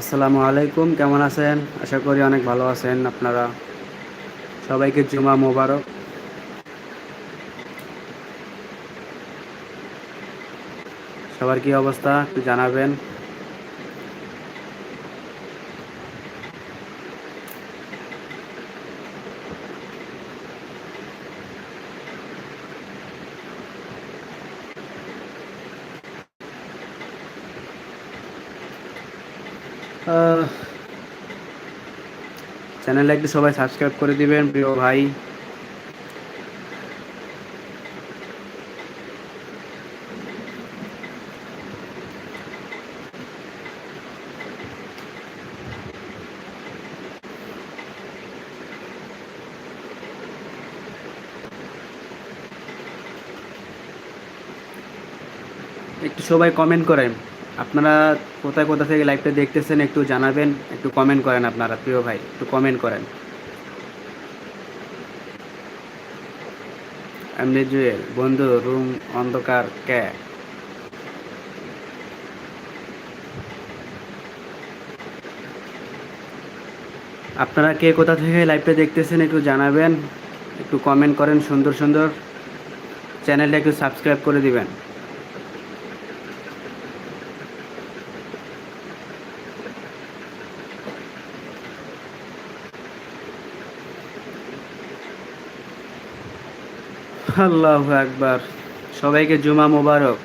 আসসালামু আলাইকুম, কেমন আছেন? আশা করি অনেক ভালো আছেন আপনারা। সবাইকে জুমা মোবারক। সবার কি অবস্থা একটু জানাবেন। চ্যানেলটা একটু সবাই সাবস্ক্রাইব করে দিবেন প্রিয় ভাই। একটু সবাই কমেন্ট করেন। আপনারা কোথায় কোথা থেকে লাইভটা দেখতেছেন একটু জানাবেন, একটু কমেন্ট করেন আপনারা, প্রিয় ভাই, একটু কমেন্ট করেন। এমনি জুয়েল, বন্ধু রুম অন্ধকার কে? আপনারা কে কোথা থেকে লাইভটা দেখতেছেন একটু জানাবেন, একটু কমেন্ট করেন সুন্দর সুন্দর। চ্যানেলটা একটু সাবস্ক্রাইব করে দিবেন। আল্লাহ একবার সবাইকে জুমা মোবারক।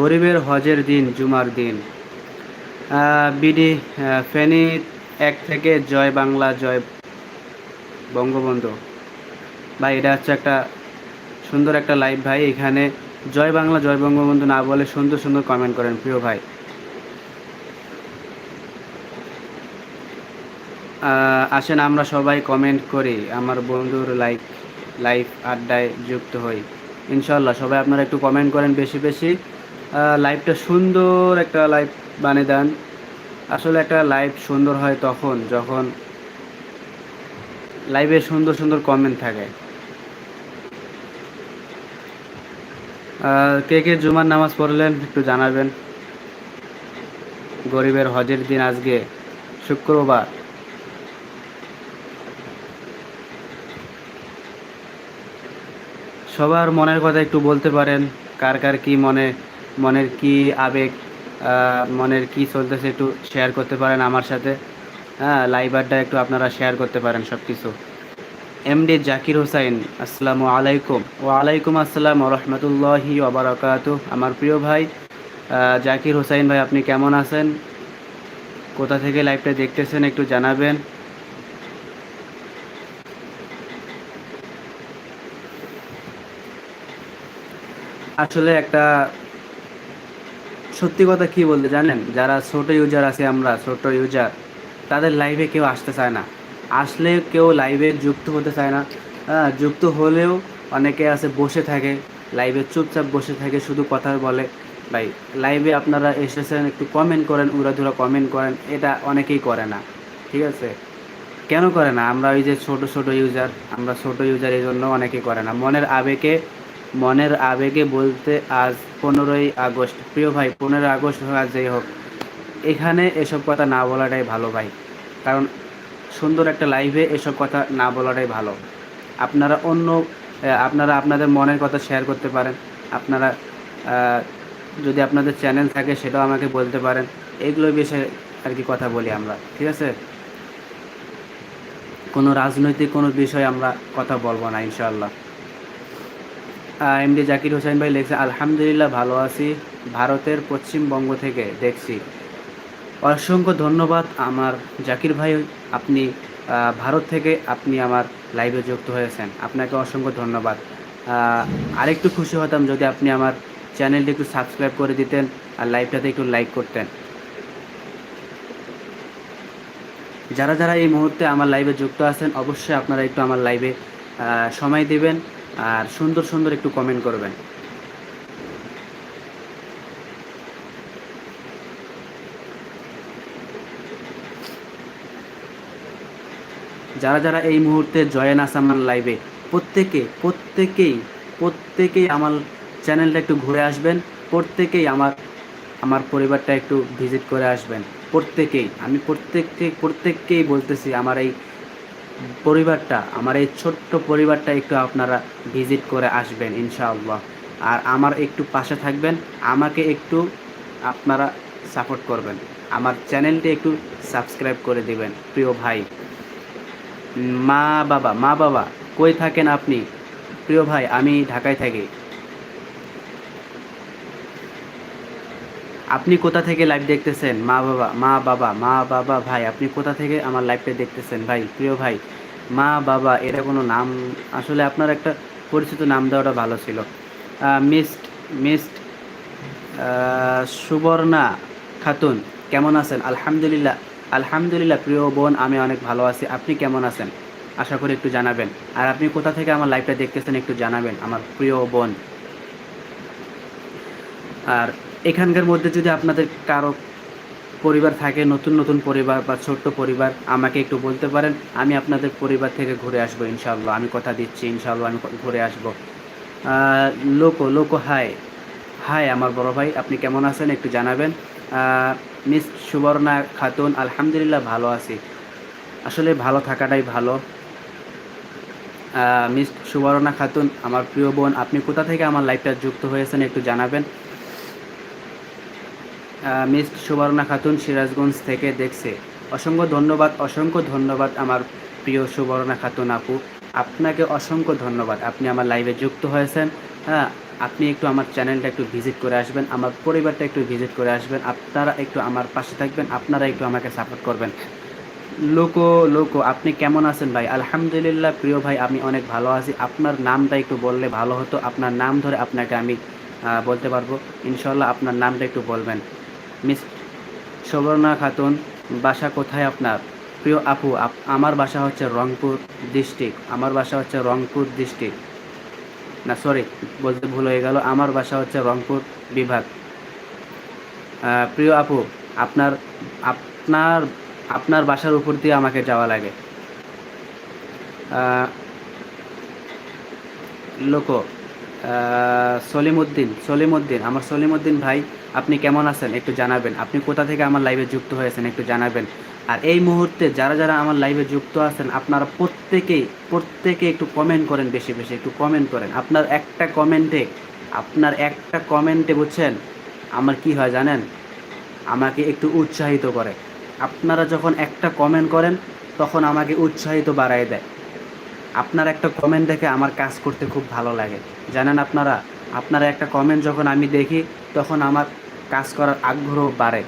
গরিবের হজের দিন, জুমার দিন। বিডি ফেনী এক থেকে জয় বাংলা, জয় বঙ্গবন্ধু। ভাই, এটা হচ্ছে একটা সুন্দর একটা লাইভ ভাই। এখানে জয় বাংলা, জয় বঙ্গবন্ধু না বলে সুন্দর সুন্দর কমেন্ট করেন, প্রিয় ভাই। আসেন, আমরা সবাই কমেন্ট করি। আমার বন্ধুর লাইক লাইভ আড্ডায় যুক্ত হই। ইনশাল্লাহ সবাই আপনারা একটু কমেন্ট করেন বেশি বেশি। লাইভটা সুন্দর একটা লাইভ বানিয়ে দেন। আসলে একটা লাইভ সুন্দর হয় তখন, যখন লাইভে সুন্দর সুন্দর কমেন্ট থাকে। কে কে জুমার নামাজ পড়লেন একটু জানাবেন। গরিবের হজের দিন আজকে, শুক্রবার। সবার মনের কথা একটু বলতে পারেন। কার কার কি মনে, মনের কি আবেগ মনের কি চলতেছে একটু শেয়ার করতে পারেন আমার সাথে। হ্যাঁ লাইভ আড্ডা একটু আপনারা শেয়ার করতে পারেন সব কিছু এমডি জাকির হোসাইন, আসসালামু আলাইকুম। ও আলাইকুম আসসালাম রহমতুল্লাহি ওবরাকাতু আমার প্রিয় ভাই জাকির হোসাইন ভাই, আপনি কেমন আছেন? কোথা থেকে লাইভটা দেখতেছেন একটু জানাবেন। আসলে একটা সত্যি কথা কি বলতে জানেন? যারা ছোট ইউজার আছে আমরা, ছোট ইউজার তাদের লাইভে কেউ আসতে চায় না। আসলে কেউ লাইভে যুক্ত হতে চায় না। যুক্ত হলেও অনেকে আছে বসে থাকে লাইভে চুপচাপ বসে থাকে, শুধু কথা বলে। ভাই লাইভে আপনারা এসেছেন, একটু কমেন্ট করেন, উড়াধুরা কমেন্ট করেন, এটা অনেকেই করে না। ঠিক আছে? কেন করে না? আমরা ওই যে ছোট ছোট ইউজার আমরা ছোট ইউজার এই জন্য অনেকেই করে না। মনের আবেগে মনের আবেগে বলতে আজ পনেরোই আগস্ট। প্রিয় ভাই, পনেরোই আগস্ট হোক আজ যেই হোক, এখানে এসব কথা না বলাটাই ভালো ভাই। কারণ সুন্দর একটা লাইভে এসব কথা না বলাটাই ভালো। আপনারা অন্য আপনারা আপনাদের মনের কথা শেয়ার করতে পারেন। আপনারা যদি আপনাদের চ্যানেল থাকে সেটাও আমাকে বলতে পারেন। এগুলো বিষয়ে আর কি কথা বলি আমরা, ঠিক আছে? কোনো রাজনৈতিক কোনো বিষয়ে আমরা কথা বলব না ইনশাল্লাহ এমডি জাকির হোসেন ভাই লিখছে, আলহামদুলিল্লাহ ভালো আছি, ভারতের পশ্চিমবঙ্গ থেকে দেখছি। অসংখ্য ধন্যবাদ আমার জাকির ভাই, আপনি ভারত থেকে আপনি আমার লাইভে যুক্ত হয়েছেন। আপনাকে অসংখ্য ধন্যবাদ। আরেকটু খুশি হতাম যদি আপনি আমার চ্যানেলটি একটু সাবস্ক্রাইব করে দিতেন আর লাইভটাতে একটু লাইক করতেন। যারা যারা এই মুহূর্তে আমার লাইভে যুক্ত আছেন, অবশ্যই আপনারা একটু আমার লাইভে সময় দেবেন। আর সুন্দর সুন্দর একটু কমেন্ট করবেন। যারা যারা এই মুহূর্তে জয়েন আছে আমার লাইভে প্রত্যেকে, প্রত্যেকেই প্রত্যেকেই আমার চ্যানেলটা একটু ঘুরে আসবেন, প্রত্যেকেই আমার আমার পরিবারটা একটু ভিজিট করে আসবেন। প্রত্যেকেই, আমি প্রত্যেককে, প্রত্যেককেই বলতেছি, আমার এই পরিবারটা, আমার এই ছোট্ট পরিবারটা একটু আপনারা ভিজিট করে আসবেন, ইনশাআল্লাহ। আর আমার একটু পাশে থাকবেন, আমাকে একটু আপনারা সাপোর্ট করবেন। আমার চ্যানেলটি একটু সাবস্ক্রাইব করে দিবেন, প্রিয় ভাই। মা বাবা মা বাবা, কই থাকেন আপনি? প্রিয় ভাই, আমি ঢাকায় থাকি। আপনি কোথা থেকে লাইভ দেখতেছেন? মা বাবা মা বাবা মা বাবা ভাই, আপনি কোথা থেকে আমার লাইভটা দেখতেছেন? ভাই, প্রিয় ভাই, মা বাবা, এটা কোনো নাম, আসলে আপনার একটা পরিচিত নাম দেওয়াটা ভালো ছিল। মিস্ট মিস্ট সুবর্ণা খাতুন, কেমন আছেন? আলহামদুলিল্লাহ আলহামদুলিল্লাহ, প্রিয় বোন, আমি অনেক ভালো আছি। আপনি কেমন আছেন? আশা করি একটু জানাবেন। আর আপনি কোথা থেকে আমার লাইভটা দেখতেছেন একটু জানাবেন, আমার প্রিয় বোন। আর এখানকার মধ্যে যদি আপনাদের কারও পরিবার থাকে, নতুন নতুন পরিবার বা ছোট্ট পরিবার, আমাকে একটু বলতে পারেন, আমি আপনাদের পরিবার থেকে ঘুরে আসব ইনশাল্লাহ আমি কথা দিচ্ছি ইনশাল্লাহ আমি ঘুরে আসব। লোকো লোকো হাই হাই আমার বড় ভাই, আপনি কেমন আছেন? একটু জানাবেন। মিস সুবর্ণা খাতুন, আলহামদুলিল্লাহ ভালো আছি। আসলে ভালো থাকাটাই ভালো। মিস সুবর্ণা খাতুন, আমার প্রিয় বোন, আপনি কোথা থেকে আমার লাইফটা যুক্ত হয়েছেন একটু জানাবেন। মিস সুবর্ণা খাতুন সিরাজগঞ্জ থেকে দেখছে। অসংখ্য ধন্যবাদ অসংখ্য ধন্যবাদ আমার প্রিয় সুবর্ণা খাতুন আপু। আপনাকে অসংখ্য ধন্যবাদ, আপনি আমার লাইভে যুক্ত হয়েছেন। হ্যাঁ আপনি একটু আমার চ্যানেলটা একটু ভিজিট করে আসবেন, আমার পরিবারটা একটু ভিজিট করে আসবেন, আপনারা একটু আমার পাশে থাকবেন, আপনারা একটু আমাকে সাপোর্ট করবেন। লোকো লোকো, আপনি কেমন আছেন ভাই? আলহামদুলিল্লাহ, প্রিয় ভাই, আমি অনেক ভালো আছি। আপনার নামটা একটু বললে ভালো হতো, আপনার নাম ধরে আপনাকে আমি বলতে পারব। ইনশাল্লাহ আপনার নামটা একটু বলবেন। মিস সুবর্ণা খাতুন, বাসা কোথায় আপনার? প্রিয় আপু আমার বাসা হচ্ছে রংপুর ডিস্ট্রিক্ট আমার বাসা হচ্ছে রংপুর ডিস্ট্রিক্ট না সরি বলতে ভুল হয়ে গেল, আমার বাসা হচ্ছে রংপুর বিভাগ। প্রিয় আপু, আপনার আপনার আপনার বাসার উপর দিয়ে আমাকে যাওয়া লাগে। লোকো সলিমুদ্দিন সলিমুদ্দিন, আমার সলিমুদ্দিন ভাই, আপনি কেমন আছেন? একটু জানাবেন। আপনি কোথা থেকে আমার লাইভে যুক্ত হয়েছেন? একটু জানাবেন। আর এই মুহূর্তে যারা যারা আমার লাইভে যুক্ত আছেন, আপনারা প্রত্যেকেই প্রত্যেকে একটু কমেন্ট করেন বেশি বেশি, একটু কমেন্ট করেন। আপনার একটা কমেন্টে আপনার একটা কমেন্টে বুঝছেন, আমার কি হয় জানেন? আমাকে একটু উৎসাহিত করে। আপনারা যখন একটা কমেন্ট করেন, তখন আমাকে উৎসাহিত বাড়ায় দেয়। আপনার একটা কমেন্ট দেখে আমার কাজ করতে খুব ভালো লাগে। জানেন আপনারা আপনারা একটা কমেন্ট যখন আমি দেখি, তখন আমার কাজ করার আগ্রহ বাড়ে।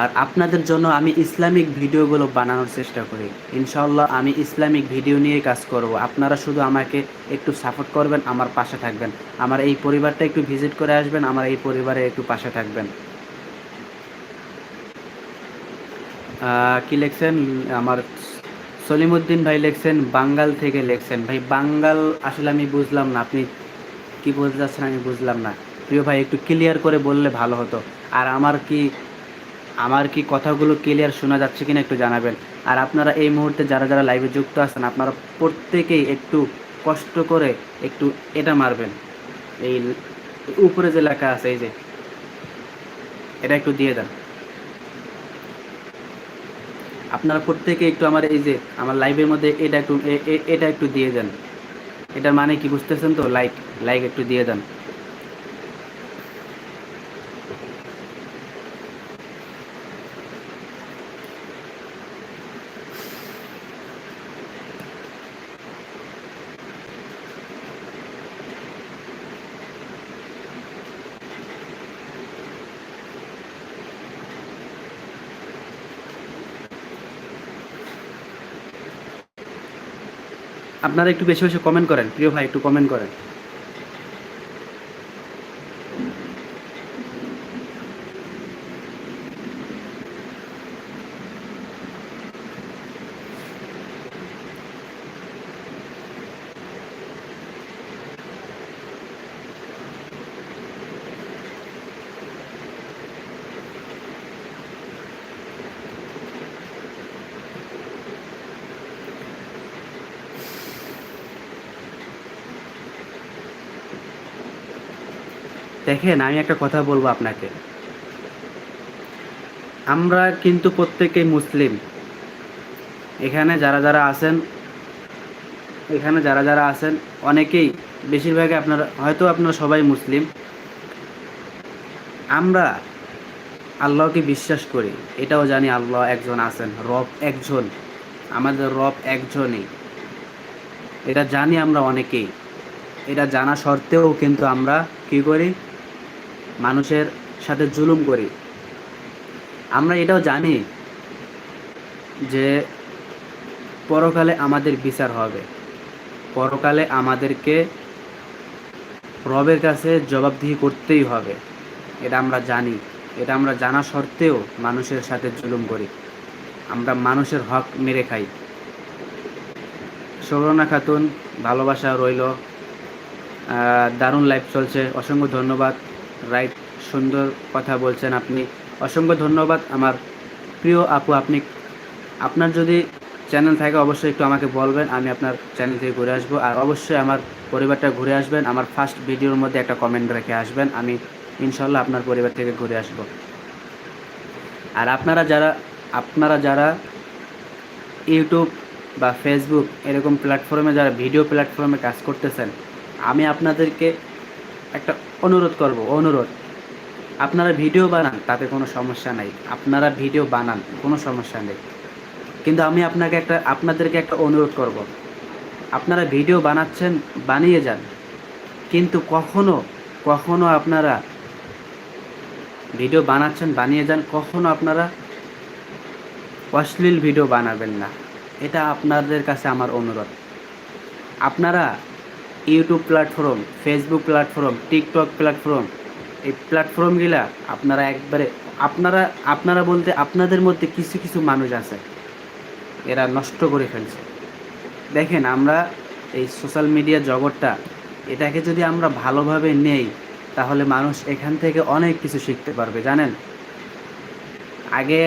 আর আপনাদের জন্য আমি ইসলামিক ভিডিওগুলো বানানোর চেষ্টা করি। ইনশাল্লাহ আমি ইসলামিক ভিডিও নিয়ে কাজ করব। আপনারা শুধু আমাকে একটু সাপোর্ট করবেন, আমার পাশে থাকবেন। আমার এই পরিবারটা একটু ভিজিট করে আসবেন, আমার এই পরিবারে একটু পাশে থাকবেন। কি লেখছেন? আমার সলিমুদ্দিন ভাই লেখছেন, বাঙ্গাল থেকে লেখছেন। ভাই, বাঙ্গাল আসলে আমি বুঝলাম না, আপনি কি বলতে চাচ্ছেন আমি বুঝলাম না। প্রিয় ভাই, একটু ক্লিয়ার করে বললে ভালো হতো। আর আমার কি আমার কি কথাগুলো ক্লিয়ার শোনা যাচ্ছে কিনা একটু জানাবেন। আর আপনারা এই মুহূর্তে যারা যারা লাইভে যুক্ত আছেন, আপনারা প্রত্যেকেই একটু কষ্ট করে একটু এটা মারবেন। এই উপরে যে লেখা আছে, এই যে, এটা একটু দিয়ে দেন। আপনারা প্রত্যেকে একটু আমার এই যে আমার লাইভের মধ্যে এটা একটু এটা একটু দিয়ে যান এটার মানে কি বুঝতেছেন তো? লাইক লাইক একটু দিয়ে দেন। আপনারা একটু বেশি বেশি কমেন্ট করেন প্রিয় ভাই একটু কমেন্ট করেন। দেখেন, আমি একটা কথা বলব আপনাকে। আমরা কিন্তু প্রত্যেকেই মুসলিম। এখানে যারা যারা আছেন, এখানে যারা যারা আছেন, অনেকেই বেশিরভাগই আপনারা, হয়তো আপনারা সবাই মুসলিম। আমরা আল্লাহকে বিশ্বাস করি, এটাও জানি আল্লাহ একজন আছেন, রব একজন। আমাদের রব একজনই। এটা জানি আমরা অনেকেই। এটা জানা সত্ত্বেও কিন্তু আমরা কি করি? মানুষের সাথে জুলুম করি। আমরা এটাও জানি যে পরকালে আমাদের বিচার হবে। পরকালে আমাদেরকে রবের কাছে জবাবদিহি করতেই হবে। এটা আমরা জানি। এটা আমরা জানা সত্ত্বেও মানুষের সাথে জুলুম করি। আমরা মানুষের হক মেরে খাই। সৌরনা খাতুন, ভালোবাসা রইল। দারুণ লাইফ চলছে। অসংখ্য ধন্যবাদ। রাইট সুন্দর কথা বলছেন আপনি। অসংখ্য ধন্যবাদ আমার প্রিয় আপু, আপনি আপনার যদি চ্যানেল থাকে অবশ্যই একটু আমাকে বলবেন, আমি আপনার চ্যানেল থেকে ঘুরে আসব। আর অবশ্যই আমার পরিবারটা ঘুরে আসবেন, আমার ফার্স্ট ভিডিওর মধ্যে একটা কমেন্ট রেখে আসবেন, আমি ইনশাল্লাহ আপনার পরিবার থেকে ঘুরে আসব। আর আপনারা যারা আপনারা যারা ইউটিউব বা ফেসবুক এরকম প্ল্যাটফর্মে যারা ভিডিও প্ল্যাটফর্মে কাজ করতেছেন, আমি আপনাদেরকে একটা অনুরোধ করব, অনুরোধ। আপনারা ভিডিও বানান, তাতে কোনো সমস্যা নাই। আপনারা ভিডিও বানান, কোনো সমস্যা নেই। কিন্তু আমি আপনাকে একটা, আপনাদেরকে একটা অনুরোধ করব। আপনারা ভিডিও বানাচ্ছেন, বানিয়ে যান। কিন্তু কখনো কখনো আপনারা ভিডিও বানাচ্ছেন, বানিয়ে যান, কখনো আপনারা অশ্লীল ভিডিও বানাবেন না। এটা আপনাদের কাছে আমার অনুরোধ। আপনারা YouTube platform Facebook platform TikTok platform, এই প্ল্যাটফর্মগুলা আপনারা একবারে, আপনারা আপনারা বলতে আপনাদের মধ্যে কিছু কিছু মানুষ আছে, এরা নষ্ট করে ফেলছে। দেখেন আমরা এই সোশ্যাল মিডিয়া জগৎটা, এটাকে যদি আমরা ভালোভাবে নেই, তাহলে মানুষ এখান থেকে অনেক কিছু শিখতে পারবে, জানেন? আগে,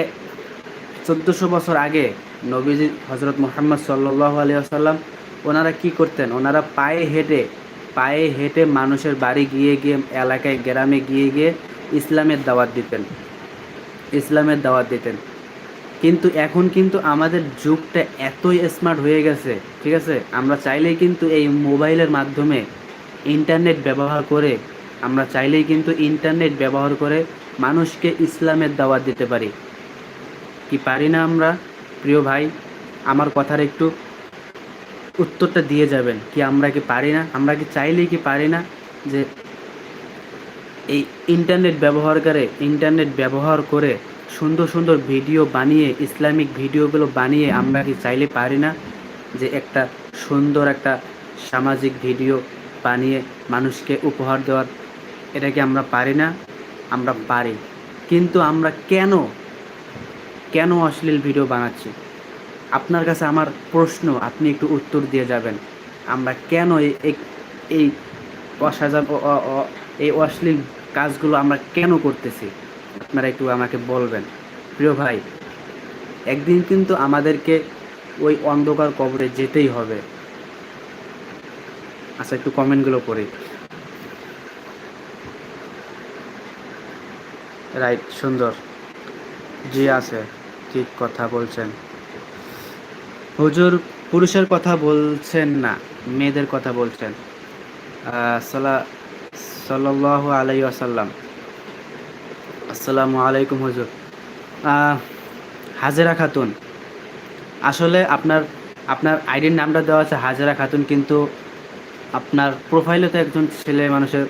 চোদ্দোশো বছর আগে নবীজি হজরত মোহাম্মদ সাল্লাহ আলিয়াল্লাম ওনারা কি করতেন? ওনারা পায়ে হেঁটে পায়ে হেঁটে মানুষের বাড়ি গিয়ে গিয়ে এলাকায়, গ্রামে গিয়ে গিয়ে ইসলামের দাওয়াত দিতেন। ইসলামের দাওয়াত দিতেন। কিন্তু এখন কিন্তু আমাদের যুগটা এতই স্মার্ট হয়ে গেছে, ঠিক আছে? আমরা চাইলেই কিন্তু এই মোবাইলের মাধ্যমে ইন্টারনেট ব্যবহার করে, আমরা চাইলেই কিন্তু ইন্টারনেট ব্যবহার করে মানুষকে ইসলামের দাওয়াত দিতে পারি। কি পারি না আমরা? প্রিয় ভাই, আমার কথার একটু উত্তরটা দিয়ে যাবেন কি আমরা কি পারি না? আমরা কি চাইলেই কি পারি না যে এই ইন্টারনেট ব্যবহার করে ইন্টারনেট ব্যবহার করে সুন্দর সুন্দর ভিডিও বানিয়ে, ইসলামিক ভিডিওগুলো বানিয়ে আমরা কি চাইলে পারি না যে একটা সুন্দর একটা সামাজিক ভিডিও বানিয়ে মানুষকে উপহার দেওয়ার? এটা কি আমরা পারি না? আমরা পারি। কিন্তু আমরা কেন কেন অশ্লীল ভিডিও বানাচ্ছি? আপনার কাছে আমার প্রশ্ন, আপনি একটু উত্তর দিয়ে যাবেন। আমরা কেন এই অসাজা এই অশ্লীল কাজগুলো আমরা কেন করতেছি? আপনারা একটু আমাকে বলবেন। প্রিয় ভাই, একদিন কিন্তু আমাদেরকে ওই অন্ধকার কবরে যেতেই হবে। আচ্ছা একটু কমেন্টগুলো পড়ি। রাইট, সুন্দর। জি আছে, ঠিক কথা বলছেন। হুজুর পুরুষের কথা বলছেন না, মেয়েদের কথা বলছেন। সাল্লাহ আলাই আসাল্লাম আসসালামু আলাইকুম হুজুর। হাজেরা খাতুন। আসলে আপনার আপনার আইডির নামটা দেওয়া আছে হাজেরা খাতুন, কিন্তু আপনার প্রোফাইলে তো একজন ছেলে মানুষের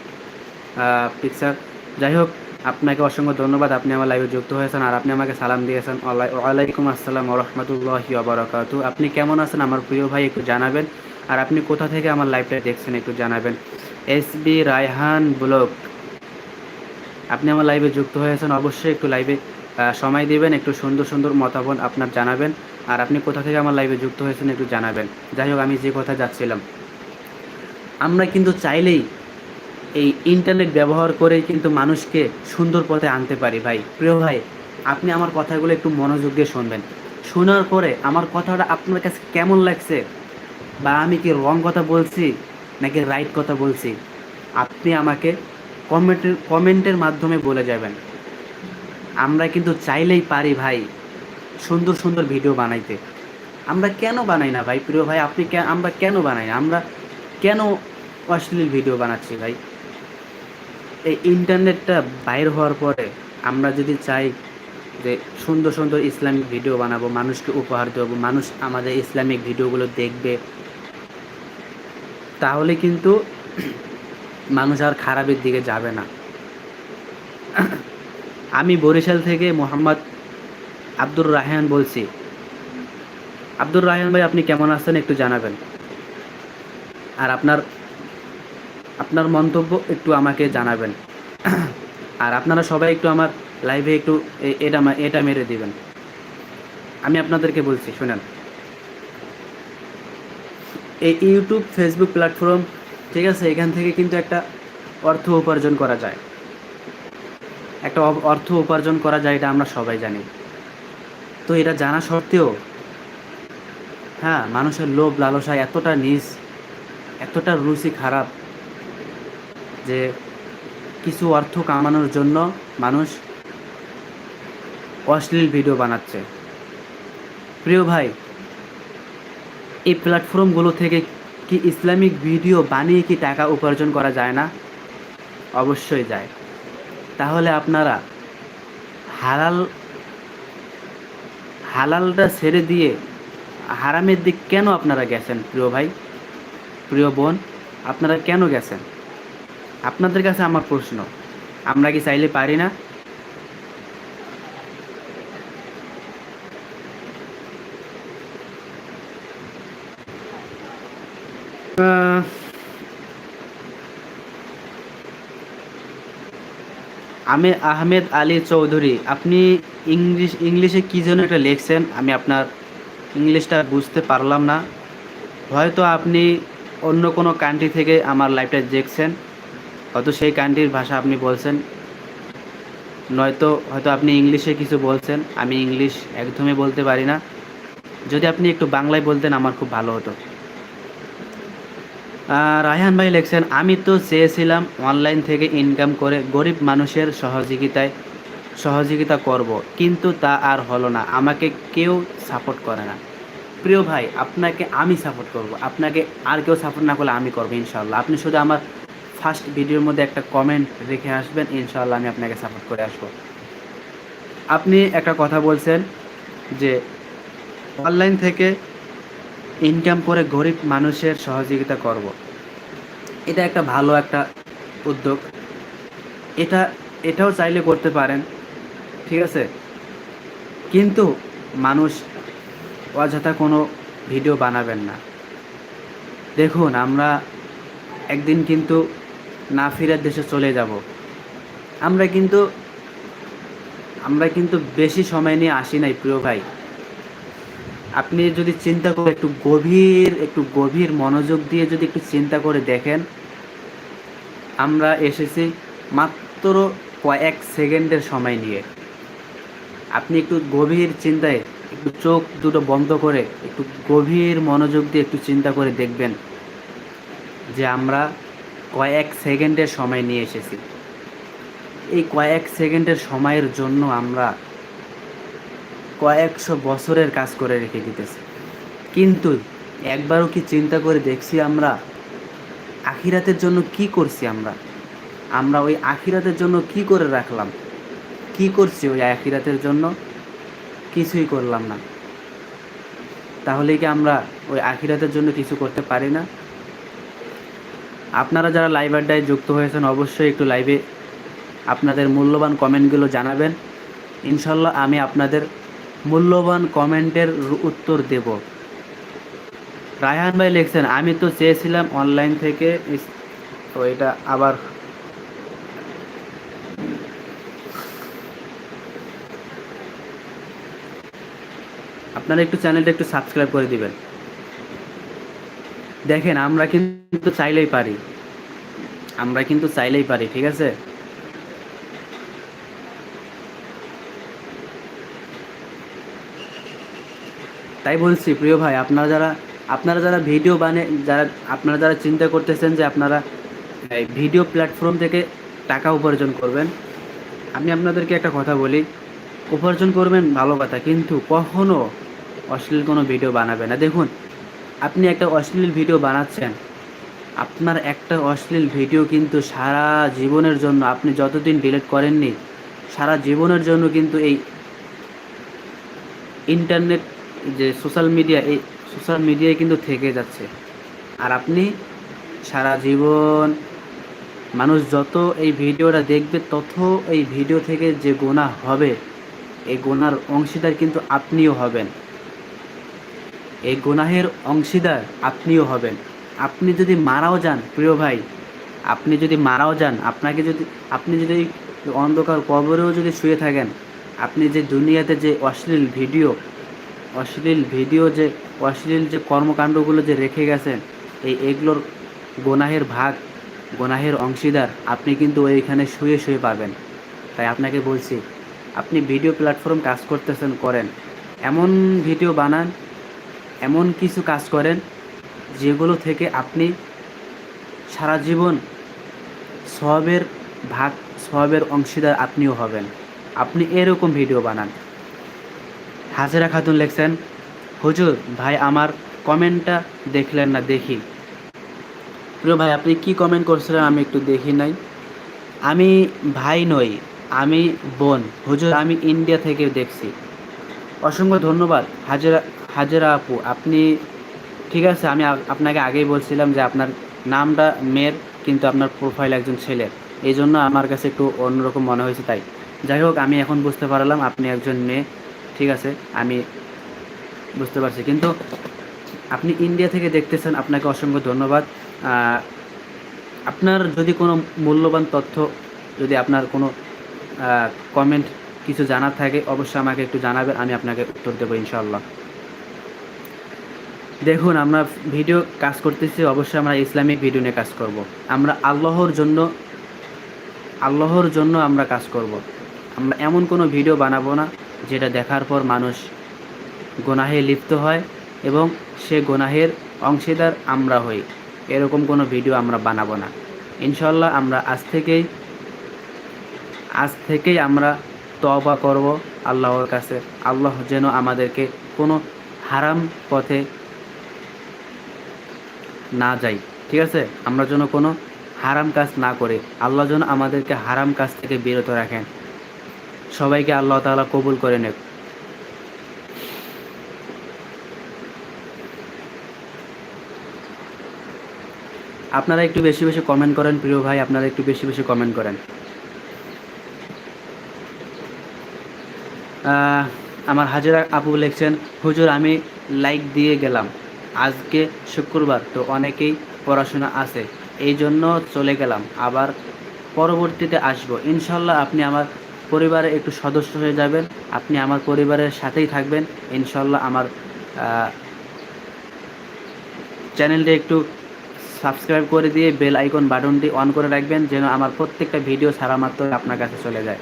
পিকচার যাই হোক আপনাকে অসংখ্য ধন্যবাদ, আপনি আমার লাইভে যুক্ত হয়েছেন আর আপনি আমাকে সালাম দিয়েছেন। ওয়ালাইকুম আসসালাম রহমতুল্লাহি আবরাকাতু আপনি কেমন আছেন আমার প্রিয় ভাই একটু জানাবেন আর আপনি কোথা থেকে আমার লাইভটা দেখছেন একটু জানাবেন। এস বি রায়হান ব্লক আপনি আমার লাইভে যুক্ত হয়েছেন, অবশ্যই একটু লাইভে সময় দিবেন, একটু সুন্দর সুন্দর মতামত আপনার জানাবেন আর আপনি কোথা থেকে আমার লাইভে যুক্ত হয়েছেন একটু জানাবেন। যাই হোক, আমি যে কথা যাচ্ছিলাম। আমরা কিন্তু চাইলেই এই ইন্টারনেট ব্যবহার করে কিন্তু মানুষকে সুন্দর পথে আনতে পারি ভাই। প্রিয় ভাই, আপনি আমার কথাগুলো একটু মনোযোগ দিয়ে শুনবেন। শোনার পরে আমার কথাটা আপনার কাছে কেমন লাগছে? বা আমি কি রং কথা বলছি নাকি রাইট কথা বলছি? আপনি আমাকে কমেন্টের কমেন্টের মাধ্যমে বলে যাবেন। আমরা কিন্তু চাইলেই পারি ভাই সুন্দর সুন্দর ভিডিও বানাইতে। আমরা কেন বানাই না ভাই? প্রিয় ভাই, আপনি আমরা কেন বানাই না? আমরা কেন অশ্লীল ভিডিও বানাচ্ছি ভাই? এই ইন্টারনেটটা বাইর হওয়ার পরে আমরা যদি চাই যে সুন্দর সুন্দর ইসলামিক ভিডিও বানাবো, মানুষকে উপহার দেবো, মানুষ আমাদের ইসলামিক ভিডিওগুলো দেখবে, তাহলে কিন্তু মানুষ আর খারাপের দিকে যাবে না। আমি বরিশাল থেকে মোহাম্মদ আব্দুর রায়হান বলছি। আব্দুর রায়হান ভাই, আপনি কেমন আছেন একটু জানাবেন। আর আপনার আপনার মন্তব্য একটু আমাকে জানাবেন। আর আপনারা সবাই একটু আমার লাইভে একটু এটা এটা মেরে দিবেন। আমি আপনাদেরকে বলছি, শুনেন। এই ইউটিউব ফেসবুক প্ল্যাটফর্ম ঠিক আছে, এখান থেকে কিন্তু একটা অর্থ উপার্জন করা যায়। একটা অর্থ উপার্জন করা যায়, এটা আমরা সবাই জানি। তো এটা জানা সত্ত্বেও হ্যাঁ মানুষের লোভ লালসা এতটা নিজ, এতটা রুচি খারাপ যে কিছু অর্থ কামানোর জন্য মানুষ অশ্লীল ভিডিও বানাচ্ছে। প্রিয় ভাই, এই প্ল্যাটফর্মগুলো থেকে কি ইসলামিক ভিডিও বানিয়ে কি টাকা উপার্জন করা যায় না? অবশ্যই যায়। তাহলে আপনারা হালাল, হালালটা ছেড়ে দিয়ে হারামের দিক কেন আপনারা গেছেন প্রিয় ভাই? প্রিয় বোন, আপনারা কেন গেছেন? আপনাদের কাছে আমার প্রশ্ন, আমরা কি চাইলে পারি না? আমি আহমেদ আলী চৌধুরী, আপনি ইংলিশ, ইংলিশে কী যেন একটা লিখছেন, আমি আপনার ইংলিশটা বুঝতে পারলাম না। হয়তো আপনি অন্য কোনো কান্ট্রি থেকে আমার লাইফটা দেখছেন। হয়তো সেই কান্ট্রির ভাষা আপনি বলছেন। নয়তো হয়তো আপনি ইংলিশে কিছু বলছেন, আমি ইংলিশ একদমই বলতে পারি না। যদি আপনি একটু বাংলায় বলতেন আমার খুব ভালো হতো। রায়হান ভাই লেখছেন, আমি তো চেয়েছিলাম অনলাইন থেকে ইনকাম করে গরিব মানুষের সহযোগিতায়, সহযোগিতা করব, কিন্তু তা আর হলো না। আমাকে কেউ সাপোর্ট করে না। প্রিয় ভাই, আপনাকে আমি সাপোর্ট করব। আপনাকে আর কেউ সাপোর্ট না করলে আমি করব ইনশাল্লাহ আপনি শুধু আমার ফার্স্ট ভিডিওর মধ্যে একটা কমেন্ট রেখে আসবেন ইনশাল্লাহ আমি আপনাকে সাপোর্ট করে আসব। আপনি একটা কথা বলছেন যে অনলাইন থেকে ইনকাম করে গরিব মানুষের সহযোগিতা করব। এটা একটা ভালো একটা উদ্যোগ। এটা, এটাও চাইলে করতে পারেন, ঠিক আছে? কিন্তু মানুষ অযথা কোনো ভিডিও বানাবেন না। দেখুন, আমরা একদিন কিন্তু না ফিরার দেশে চলে যাব। আমরা কিন্তু আমরা কিন্তু বেশি সময় নিয়ে আসি নাই, প্রিয় ভাই। আপনি যদি চিন্তা করে একটু গভীর একটু গভীর মনোযোগ দিয়ে যদি একটু চিন্তা করে দেখেন, আমরা এসেছি মাত্র কয়েক সেকেন্ডের সময় নিয়ে। আপনি একটু গভীর চিন্তায়, একটু চোখ দুটো বন্ধ করে, একটু গভীর মনোযোগ দিয়ে একটু চিন্তা করে দেখবেন যে আমরা কয়েক সেকেন্ডের সময় নিয়ে এসেছি। এই কয়েক সেকেন্ডের সময়ের জন্য আমরা কয়েকশো বছরের কাজ করে রেখে দিতেছি। কিন্তু একবারও কি চিন্তা করে দেখছি আমরা? আখিরাতের জন্য কি করছি আমরা? আমরা ওই আখিরাতের জন্য কি করে রাখলাম? কি করছি ওই আখিরাতের জন্য? কিছুই করলাম না। তাহলে কি আমরা ওই আখিরাতের জন্য কিছু করতে পারি না? আপনারা যারা লাইভ আড্ডায় যুক্ত হয়েছেন, অবশ্যই একটু লাইভে আপনাদের মূল্যবান কমেন্টগুলো জানাবেন। ইনশাল্লাহ আমি আপনাদের মূল্যবান কমেন্টের উত্তর দেব। রায়হান ভাই লিখছেন, আমি তো চেয়েছিলাম অনলাইন থেকে তো এটা আবার আপনারা একটু চ্যানেলটা একটু সাবস্ক্রাইব করে দিবেন। দেখেন, আমরা কিন্তু চাইলেই পারি। আমরা কিন্তু চাইলেই পারি, ঠিক আছে? তাই বলছি, প্রিয় ভাই, আপনারা যারা আপনারা যারা ভিডিও বানে, যারা, আপনারা যারা চিন্তা করতেছেন যে আপনারা ভিডিও প্ল্যাটফর্ম থেকে টাকা উপার্জন করবেন, আমি আপনাদেরকে একটা কথা বলি। উপার্জন করবেন ভালো কথা, কিন্তু কখনো অশ্লীল কোনো ভিডিও বানাবে না। দেখুন আপনি একটা অশ্লীল ভিডিও বানাচ্ছেন। আপনার একটা অশ্লীল ভিডিও কিন্তু সারা জীবনের জন্য, আপনি যতদিন ডিলিট করেননি, সারা জীবনের জন্য কিন্তু এই ইন্টারনেট যে সোশ্যাল মিডিয়া এই সোশ্যাল মিডিয়ায় কিন্তু থেকে যাচ্ছে। আর আপনি সারা জীবন মানুষ যত এই ভিডিওটা দেখবে, তত এই ভিডিও থেকে যে গোনা হবে, এই গোনার অংশীদার কিন্তু আপনিও হবেন। এই গুনাহের অংশীদার আপনিও হবেন। আপনি যদি মারাও যান, প্রিয় ভাই, আপনি যদি মারাও যান, আপনাকে যদি, আপনি যদি অন্ধকার কবরেও যদি শুয়ে থাকেন, আপনি যে দুনিয়াতে যে অশ্লীল ভিডিও অশ্লীল ভিডিও যে, অশ্লীল যে কর্মকাণ্ডগুলো যে রেখে গেছেন, এই এগুলোর গোনাহের ভাগ, গোনাহের অংশীদার আপনি কিন্তু ওইখানে শুয়ে শুয়ে পাবেন। তাই আপনাকে বলছি, আপনি ভিডিও প্ল্যাটফর্ম কাজ করতেছেন, করেন। এমন ভিডিও বানান এমন কিছু কাজ করেন যেগুলো থেকে আপনি সারা জীবন সবের ভাগ সবের অংশীদার আপনিও হবেন। আপনি এরকম ভিডিও বানান। হাজেরা খাতুন লেখছেন, হুজুর, ভাই আমার কমেন্টটা দেখলেন না, দেখি। প্রিয় ভাই, আপনি কি কমেন্ট করছিলেন আমি একটু দেখি নাই। আমি ভাই নই, আমি বোন। হুজুর, আমি ইন্ডিয়া থেকে দেখছি। অসংখ্য ধন্যবাদ হাজেরা হাজেরা আপু, আপনি ঠিক আছে, আমি আপনাকে আগেই বলছিলাম যে আপনার নামটা মেয়ের, কিন্তু আপনার প্রোফাইল একজন ছেলের। এই জন্য আমার কাছে একটু অন্যরকম মনে হয়েছে তাই। যাই হোক, আমি এখন বুঝতে পারলাম আপনি একজন মেয়ে, ঠিক আছে, আমি বুঝতে পারছি। কিন্তু আপনি ইন্ডিয়া থেকে দেখতেছেন, আপনাকে অসংখ্য ধন্যবাদ। আপনার যদি কোনো মূল্যবান তথ্য, যদি আপনার কোনো কমেন্ট কিছু জানার থাকে, অবশ্যই আমাকে একটু জানাবেন, আমি আপনাকে উত্তর দেবো ইনশাল্লাহ দেখুন, আমরা ভিডিও কাজ করতেছি, অবশ্যই আমরা ইসলামিক ভিডিও নিয়ে কাজ করব। আমরা আল্লাহর জন্য আল্লাহর জন্য আমরা কাজ করব। আমরা এমন কোনো ভিডিও বানাবো না, যেটা দেখার পর মানুষ গোনাহে লিপ্ত হয় এবং সে গোনাহের অংশীদার আমরা হই এরকম কোনো ভিডিও আমরা বানাবো না ইনশাল্লাহ আমরা আজ থেকেই আজ থেকেই আমরা তবা করব আল্লাহর কাছে আল্লাহ যেন আমাদেরকে কোনো হারাম পথে না যাই, ঠিক আছে? আমরা যেন কোনো হারাম কাজ না করি। আল্লাহ যেন আমাদেরকে হারাম কাজ থেকে বিরত রাখেন। সবাইকে আল্লাহ তাআলা কবুল করে নেব আপনারা একটু বেশি বেশি কমেন্ট করেন, প্রিয় ভাই, আপনারা একটু বেশি বেশি কমেন্ট করেন। আমার হাজিরা আপু লিখছেন হুজুর, আমি লাইক দিয়ে গেলাম। আজকে শুক্রবার, তো অনেকেই পড়াশোনা আছে। এই জন্য চলে গেলাম। আবার পরবর্তীতে আসব। ইনশাল্লাহ আপনি আমার পরিবারে একটু সদস্য হয়ে যাবেন। আপনি আমার পরিবারের সাথেই থাকবেন। ইনশাল্লাহ আমার চ্যানেলটি একটু সাবস্ক্রাইব করে দিয়ে বেল আইকন বাটনটি অন করে রাখবেন, যেন আমার প্রত্যেকটা ভিডিও ছাড়া মাত্র আপনার কাছে চলে যায়।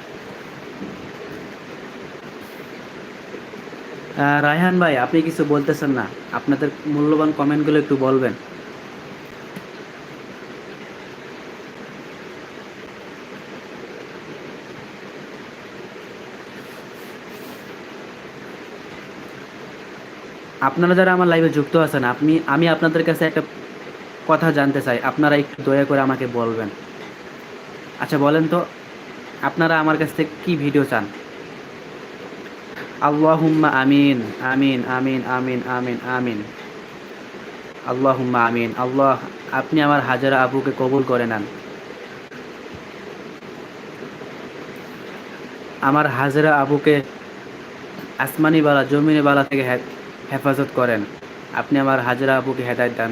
রায়হান ভাই, আপনি কিছু বলতেছেন না। আপনাদের মূল্যবান কমেন্টগুলো একটু বলবেন। আপনারা যারা আমার লাইভে যুক্ত আছেন, আপনি, আমি আপনাদের কাছে একটা কথা জানতে চাই। আপনারা একটু দয়া করে আমাকে বলবেন। আচ্ছা বলেন তো, আপনারা আমার কাছ থেকে কি ভিডিও চান? আল্লাহুম্মা আমিন আমিন আমিন আমিন আমিন আমিন। আল্লাহুম্মা আমিন। আল্লাহ, আপনি আমার হাজারা আবুকে কবুল করে নেন। আমার হাজারা আবুকে আসমানি বালা, জমিনি বালা থেকে হেফাজত করেন। আপনি আমার হাজারা আবুকে হেদায়ত দান